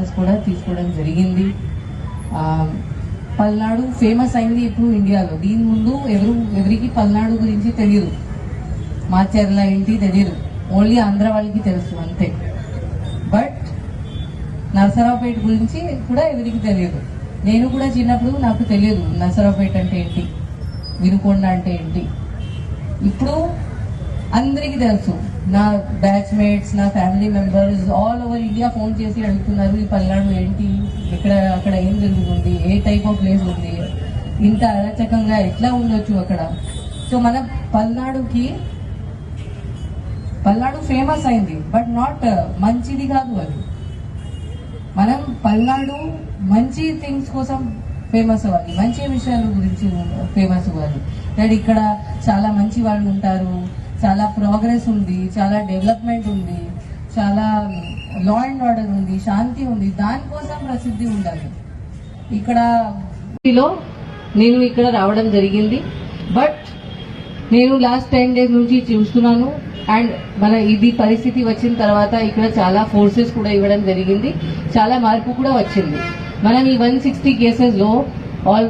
Channels కూడా తీసుకోవడం జరిగింది. పల్నాడు ఫేమస్ అయింది ఇప్పుడు ఇండియాలో. దీని ముందు ఎవరు ఎవరికి పల్నాడు గురించి తెలియదు మా మాచర్ల ఏంటి తెలియదు ఓన్లీ ఆంధ్ర వాళ్ళకి తెలుసు అంతే. బట్ నరసరావుపేట గురించి కూడా ఎవరికి తెలియదు నేను కూడా చిన్నప్పుడు నాకు తెలియదు నరసరావుపేట అంటే ఏంటి వినుకొండ అంటే ఏంటి. ఇప్పుడు అందరికీ తెలుసు. నా బ్యాచ్ మేట్స్ నా family members all over India phone చేసి అడుగుతున్నారు ఈ పల్నాడు ఏంటి? ఇక్కడ అక్కడ ఏం జరుగుతుంది? ఏ టైప్ ఆఫ్ ప్లేస్ ఉంది? ఇంత అరచకంగా ఎట్లా ఉండొచ్చు అక్కడ? సో మన పల్నాడుకి పల్నాడు ఫేమస్ అయింది బట్ నాట్ uh, మంచిది కాదు అది. మనం పల్నాడు మంచి థింగ్స్ కోసం ఫేమస్ అవ్వాలి మంచి విషయాల గురించి ఫేమస్ అవ్వాలి. అండ్ ఇక్కడ చాలా మంచి వాళ్ళు ఉంటారు చాలా ప్రోగ్రెస్ ఉంది చాలా డెవలప్మెంట్ ఉంది చాలా లా అండ్ ఆర్డర్ ఉంది శాంతి ఉంది దానికోసం ప్రసిద్ధి ఉండాలి. ఇక్కడ నేను ఇక్కడ రావడం జరిగింది బట్ నేను లాస్ట్ టెన్ డేస్ నుంచి చూస్తున్నాను అండ్ మన ఇది పరిస్థితి వచ్చిన తర్వాత ఇక్కడ చాలా ఫోర్సెస్ కూడా ఇవ్వడం జరిగింది చాలా మార్పు కూడా వచ్చింది. మనం ఈ వన్ సిక్స్టీ కేసెస్లో ఆల్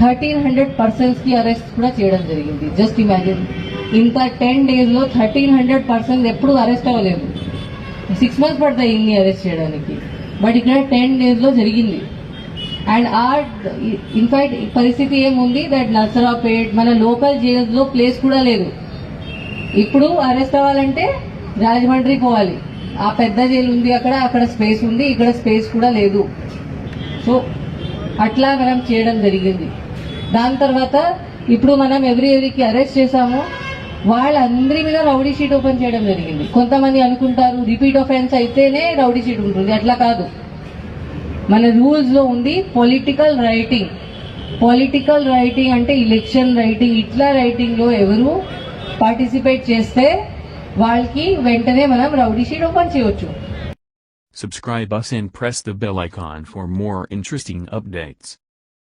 థర్టీన్ హండ్రెడ్ పర్సన్స్కి అరెస్ట్ కూడా చేయడం జరిగింది. జస్ట్ ఇమాజిన్ ఇంత టెన్ డేస్లో థర్టీన్ హండ్రెడ్ పర్సన్స్ ఎప్పుడు అరెస్ట్ అవ్వలేదు సిక్స్ మంత్స్ పడతాయి ఇన్ని అరెస్ట్ చేయడానికి. బట్ ఇక్కడ టెన్ డేస్లో జరిగింది. అండ్ ఆ ఇన్ఫాక్ట్ పరిస్థితి ఏముంది? దట్ నర్సరాపేట్ మన లోకల్ జైల్స్లో ప్లేస్ కూడా లేదు. ఇప్పుడు అరెస్ట్ అవ్వాలంటే రాజమండ్రి పోవాలి. ఆ పెద్ద జైలు ఉంది అక్కడ అక్కడ స్పేస్ ఉంది ఇక్కడ స్పేస్ కూడా లేదు. సో అట్లా మనం చేయడం జరిగింది. దాని తర్వాత ఇప్పుడు మనం ఎవరి ఎవరికి అరెస్ట్ చేసాము. వాళ్ళందరి మీద రౌడీ షీట్ ఓపెన్ చేయడం జరిగింది. కొంతమంది అనుకుంటారు రిపీట్ ఆఫెన్స్ అయితేనే రౌడీ షీట్ ఉంటుంది. అట్లా కాదు. మన రూల్స్లో ఉంది పొలిటికల్ రైటింగ్. పొలిటికల్ రైటింగ్ అంటే ఎలక్షన్ రైటింగ్. ఇట్లా రైటింగ్లో ఎవరు పార్టిసిపేట్ చేస్తే వాళ్ళకి వెంటనే మనం రౌడీ షీట్ ఓపెన్ చేయొచ్చు. Subscribe us and press the bell icon for more interesting updates.